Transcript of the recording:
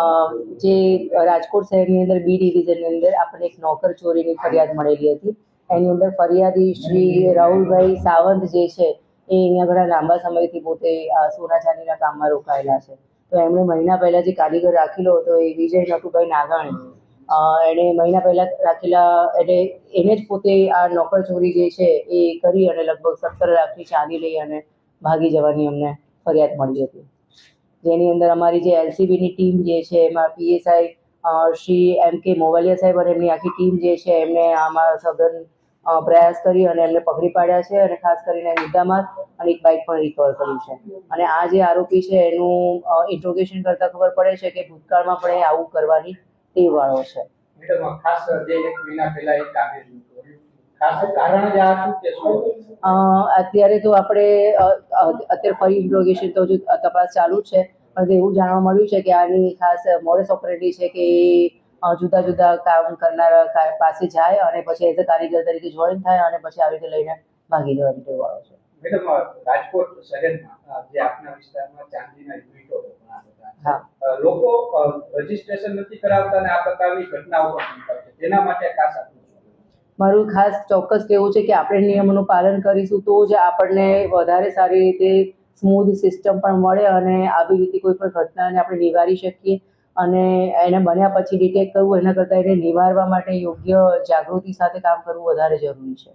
જે રાજકોટ શહેરની અંદર બી ડિવિઝનની અંદર આપણને એક નોકર ચોરીની ફરિયાદ મળેલી હતી. એની અંદર ફરિયાદી શ્રી રાહુલભાઈ સાવંત જે છે, એ અહીંયા ઘણા લાંબા સમયથી પોતે સોના ચાંદીના કામમાં રોકાયેલા છે. તો એમણે મહિના પહેલાં જે કારીગર રાખેલો હતો એ વિજય નટુભાઈ નાગાણી એણે મહિના પહેલાં રાખેલા એટલે એને જ પોતે આ નોકર ચોરી જે છે એ કરી અને લગભગ સત્તર લાખની ચાંદી લઈ અને ભાગી જવાની અમને ફરિયાદ મળી હતી. જેની અંદર અમારી જે એલસીબીની ટીમ જે છે એમાં પીએસઆઈ શ્રી એમ કે મોવાલિયા સાહેબ અને એમની આખી ટીમ જે છે એમને આમાં સઘન પ્રયાસ કરી અને એમને પકડી પાડ્યા છે અને ખાસ કરીને મુદ્દામાં અને એક બાઇક પણ રિકવર કર્યું છે. અને આ જે આરોપી છે એનું ઇન્ટ્રોગેશન કરતાં ખબર પડે છે કે ભૂતકાળમાં પણ એ આવું કરવાની ટેવવાળો છે. ખાસ જે એક મહિના પહેલા એક કાગળ હતું. ખાસ કારણ જ આ કે શું? અત્યારે તો આપણે અત્યારે ફરી ઇન્ટ્રોગેશન તો હજુ તપાસ ચાલુ છે પણ એવું જાણવા મળ્યું છે કે આની ખાસ મોડેસ ઓપરેટી છે કે જુદા જુદા કામ કરનારા પાસે જાય અને પછી એઝ અ કારીગર તરીકે જોઈન થાય અને પછી આવી રીતે લઈને ભાગી જવાની ટેવવાળો છે મેડમ રાજકોટ શહેરમાં જે આપના વિસ્તારમાં ચાંદીના યુનિટો લોકો રજીસ્ટ્રેશન નથી કરાવતા અને આ પ્રકારની ઘટનાઓ પણ છે તેના માટે ખાસ? મારું ખાસ ચોક્કસ કહેવું છે કે આપણે નિયમોનું પાલન કરીશું તો જ આપણને વધારે સારી રીતે સ્મૂધ સિસ્ટમ પણ મળે અને આવી રીતે કોઈ પણ ઘટનાને આપણે નિવારી શકીએ. અને એને બન્યા પછી ડિટેક્ટ કરવું, એના કરતાં એને નિવારવા માટે યોગ્ય જાગૃતિ સાથે કામ કરવું વધારે જરૂરી છે.